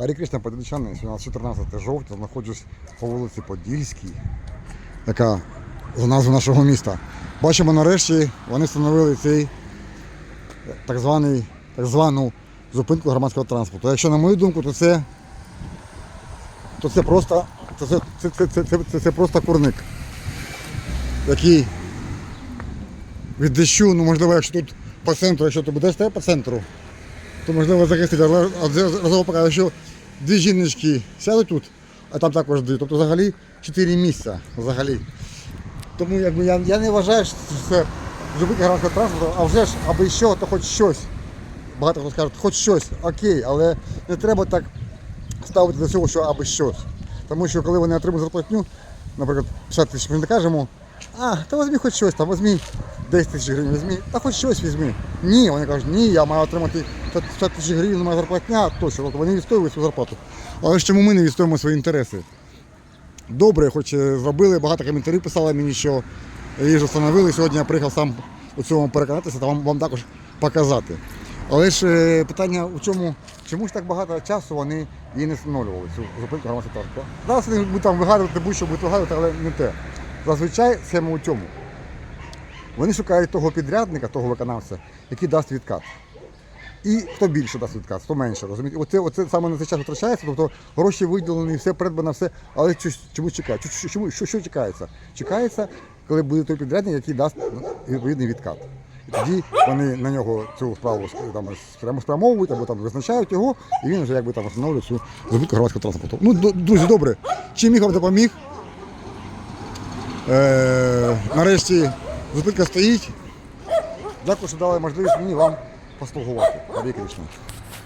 Харі Кришна Подільчани, сьогодні 14 жовтня, знаходжусь по вулиці Подільській, яка за назву нашого міста. Бачимо, нарешті вони встановили цей так, званий, так звану зупинку громадського транспорту. Якщо на мою думку, то це, то це просто то це, це, це, це, це, це, це просто курник, який від дощу, ну можливо, якщо тут по центру, якщо ти будеш стояти по центру, то можливо захистити. Але разово поки, якщо дві жіночки сядуть тут, а там також дві, тобто взагалі чотири місця взагалі. Тому якби я, я не вважаю, що це зупинка громадського транспорту, а вже ж, аби що, то хоч щось. Багато хто скаже, хоч щось, окей, але не треба так ставити до цього, що аби щось. Тому що коли вони отримують зарплатню, наприклад, 50 тисяч, ми не кажемо, а, та візьми хоч щось, там візьми 10 тисяч гривень, візьми, та хоч щось візьми. Ні, вони кажуть, ні, я маю отримати 50 тисяч гривень, моя зарплатня, тощо. Тобто вони відстоюють свою зарплату. Але ж чому ми не відстоюємо свої інтереси? Добре, хоч е, зробили, багато коментарів писали мені, що її ж встановили. Сьогодні я приїхав сам у цьому переконатися та вам, вам також показати. Але ж е, питання у чому, чому ж так багато часу вони її не встановлювали, цю зупинку громадського транспорту. Зараз вони будуть там вигадувати, будь-що будуть вигадувати, але не те. Зазвичай схема у чому? Вони шукають того підрядника, того виконавця, який дасть відкат. І хто більше дасть відкат, хто менше. Розумієте? Оце, оце саме на цей час втрачається, тобто гроші виділені, все придбано, все, але чомусь чекають. Чому, чому, що, що чекається? Чекається, коли буде той підрядник, який дасть відповідний відкат. І тоді вони на нього цю справу там, прямо спрямовують або там визначають його, і він вже якби там встановлює цю зупинку громадського транспорту. Ну, друзі, добре. Чим міг вам допоміг? Е, нарешті зупинка стоїть. Дякую, що дали можливість мені вам послугувати. Кришна.